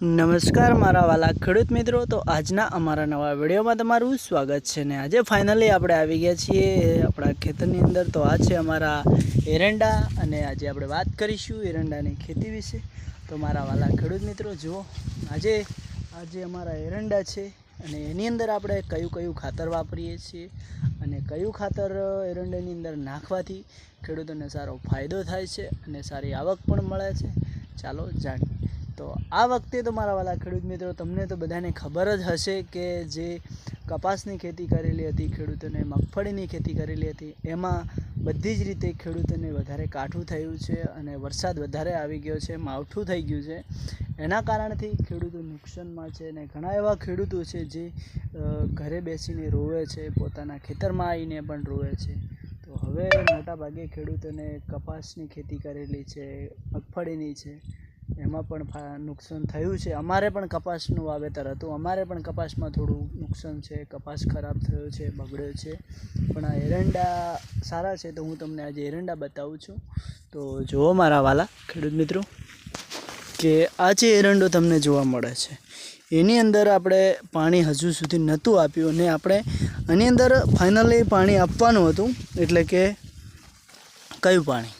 નમસ્કાર મારા વાલા ખેડૂત મિત્રો. તો આજના અમારા નવા વિડીયોમાં તમારું સ્વાગત છે ને આજે ફાઇનલી આપણે આવી ગયા છીએ આપણા ખેતરની અંદર. તો આ છે અમારા એરંડા અને આજે આપણે વાત કરીશું એરંડાની ખેતી વિશે. તો મારા વાલા ખેડૂત મિત્રો, જુઓ, આજે આજે અમારા એરંડા છે અને એની અંદર આપણે કયું કયું ખાતર વાપરીએ છીએ અને કયું ખાતર એરંડાની અંદર નાખવાથી ખેડૂતોને સારો ફાયદો થાય છે અને સારી આવક પણ મળે છે. ચાલો જાણીએ. તો આ વખતે તો મારા વાલા ખેડૂત મિત્રો, તમને તો બધાને ખબર જ હશે કે જે કપાસની ખેતી કરેલી હતી, ખેડૂતોને મગફળીની ખેતી કરેલી હતી, એમાં બધી જ રીતે ખેડૂતોને વધારે કાઠું થયું છે અને વરસાદ વધારે આવી ગયો છે, માવઠું થઈ ગયું છે. એના કારણથી ખેડૂતો નુકસાનમાં છે અને ઘણા એવા ખેડૂતો છે જે ઘરે બેસીને રોવે છે, પોતાના ખેતરમાં આવીને પણ રોવે છે. તો હવે મોટાભાગે ખેડૂતોને કપાસની ખેતી કરેલી છે, મગફળીની છે. એમાં પણ નુકસાન થયું છે. અમારે પણ કપાસનું વાવેતર હતું. અમારે પણ કપાસમાં થોડું નુકસાન છે. કપાસ ખરાબ થયો છે, બગડ્યો છે. પણ આ એરંડા સારા છે તો હું તમને આજે એરંડા બતાવું છું. તો જુઓ મારા વાલા, ખેડૂત મિત્રો, કે આ જે એરંડો તમને જોવા મળે છે, એની અંદર આપણે પાણી હજુ સુધી નહોતું આપ્યું અને આપણે આની અંદર ફાઇનલી પાણી આપવાનું હતું. એટલે કે કયું પાણી?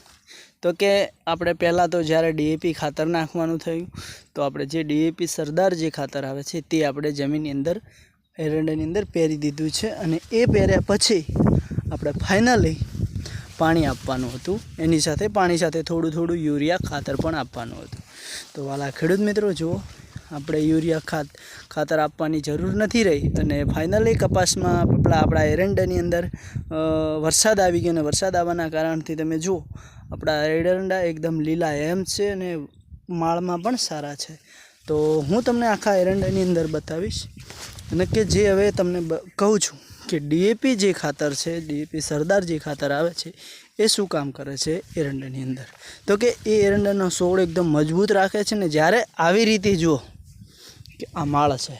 તો કે આપણે પહેલાં તો જ્યારે ડીએપી ખાતર નાખવાનું થયું, તો આપણે જે ડીએપી સરદાર જે ખાતર આવે છે તે આપણે જમીનની અંદર, એરંડાની અંદર પહેરી દીધું છે અને એ પહેર્યા પછી આપણે ફાઇનલી પાણી આપવાનું હતું. એની સાથે પાણી સાથે થોડું થોડું યુરિયા ખાતર પણ આપવાનું હતું. તો વાલા ખેડૂત મિત્રો જુઓ આપણે યુરિયા ખાત, ખાતર આપવાની જરૂર નથી રહી અને ફાઇનલી કપાસમાં આપણા આપણા એરંડાની અંદર વરસાદ આવી ગયો અને વરસાદ આવવાના કારણથી તમે જુઓ આપણા એરંડા એકદમ લીલા એમ છે અને માળમાં પણ સારા છે. તો હું તમને આખા એરંડાની અંદર બતાવીશ અને કે જે હવે તમને કહું છું કે ડીએપી જે ખાતર છે ડીએપી સરદાર જે ખાતર આવે છે, એ શું કામ કરે છે એરંડાની અંદર? તો કે એ એરંડાનો છોડ એકદમ મજબૂત રાખે છે ને જ્યારે આવી રીતે જુઓ કે આ માળ છે,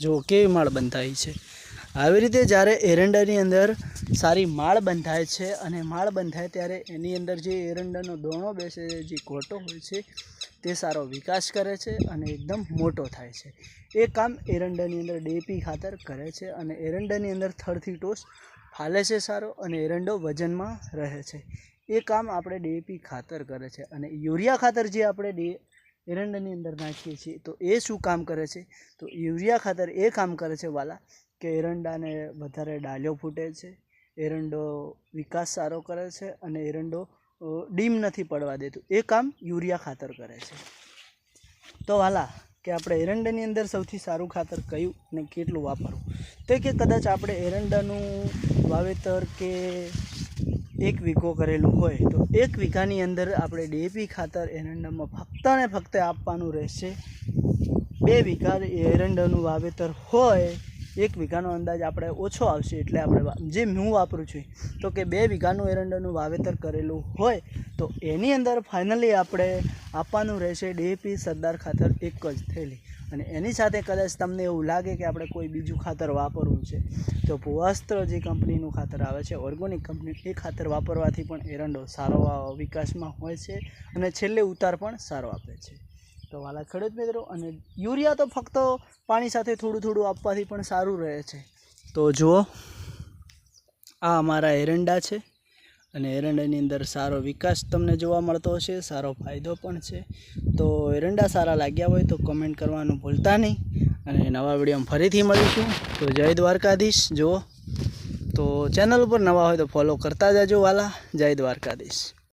જુઓ કેવી માળ બંધાઈ છે. આવી રીતે જ્યારે એરંડાની અંદર સારી માળ બંધાય છે અને માળ બંધાય ત્યારે એની અંદર જે એરંડાનો દોણો બેસે, જે ઘોટો હોય છે, તે સારો વિકાસ કરે છે અને એકદમ મોટો થાય છે. એ કામ એરંડાની અંદર ડેપી ખાતર કરે છે અને એરંડાની અંદર થડથી ટોસ ફાલે છે સારો અને એરંડો વજનમાં રહે છે. એ કામ આપણે ડીએપી ખાતર કરે છે અને યુરિયા ખાતર જે આપણે ડી એરંડાની અંદર નાખીએ છીએ, તો એ શું કામ કરે છે? તો યુરિયા ખાતર એ કામ કરે છે વાલા, કે એરંડાને વધારે ડાળીઓ ફૂટે છે એરંડો વિકાસ સારો કરે છે અને એરંડો ડીમ નથી પડવા દેતું. એ કામ યુરિયા ખાતર કરે છે. તો વાલા, કે આપણે એરંડાની અંદર સૌથી સારું ખાતર કયું અને કેટલું વાપરવું? તો કે કદાચ આપણે એરંડાનું વાવેતર કે એક વીઘો કરેલું હોય, તો એક વીઘાની અંદર આપણે ડીએપી ખાતર એરંડામાં ફક્ત ને ફક્ત આપવાનું રહેશે. બે વીઘા એરંડાનું વાવેતર હોય એક વીઘાનો અંદાજ આપણે ઓછો આવશે એટલે આપણે જે હું વાપરું છું તો કે બે વીઘાનું એરંડાનું વાવેતર કરેલું હોય તો એની અંદર ફાઇનલી આપણે આપવાનું રહેશે ડીએપી સરદાર ખાતર એક જ થેલી. અને એની સાથે કદાચ તમને એવું લાગે કે આપણે કોઈ બીજું ખાતર વાપરવું છે. તો ભુવાસ્ત્ર જે કંપનીનું ખાતર આવે છે ઓર્ગોનિક કંપની એ ખાતર વાપરવાથી પણ એરંડો સારો વિકાસમાં હોય છે અને છેલ્લે ઉતાર પણ સારો આપે છે. તો વાલા ખેડૂત મિત્રો, અને યુરિયા તો ફક્ત પાણી સાથે થોડું થોડું આપવાથી પણ સારું રહે છે. તો જુઓ, આ અમારા એરંડા છે. અને એરંડાની અંદર સારો વિકાસ તમને જોવા મળતો હશે, સારો ફાયદો પણ છે. તો એરંડા સારા લાગ્યા હોય તો કમેન્ટ કરવાનું ભૂલતા નહીં. અને નવા વિડીયોમાં ફરીથી મળીશું. તો જય દ્વારકાધીશ, જુઓ. તો ચેનલ ઉપર નવા હોય તો ફોલો કરતા જાજો વાલા. જય દ્વારકાધીશ.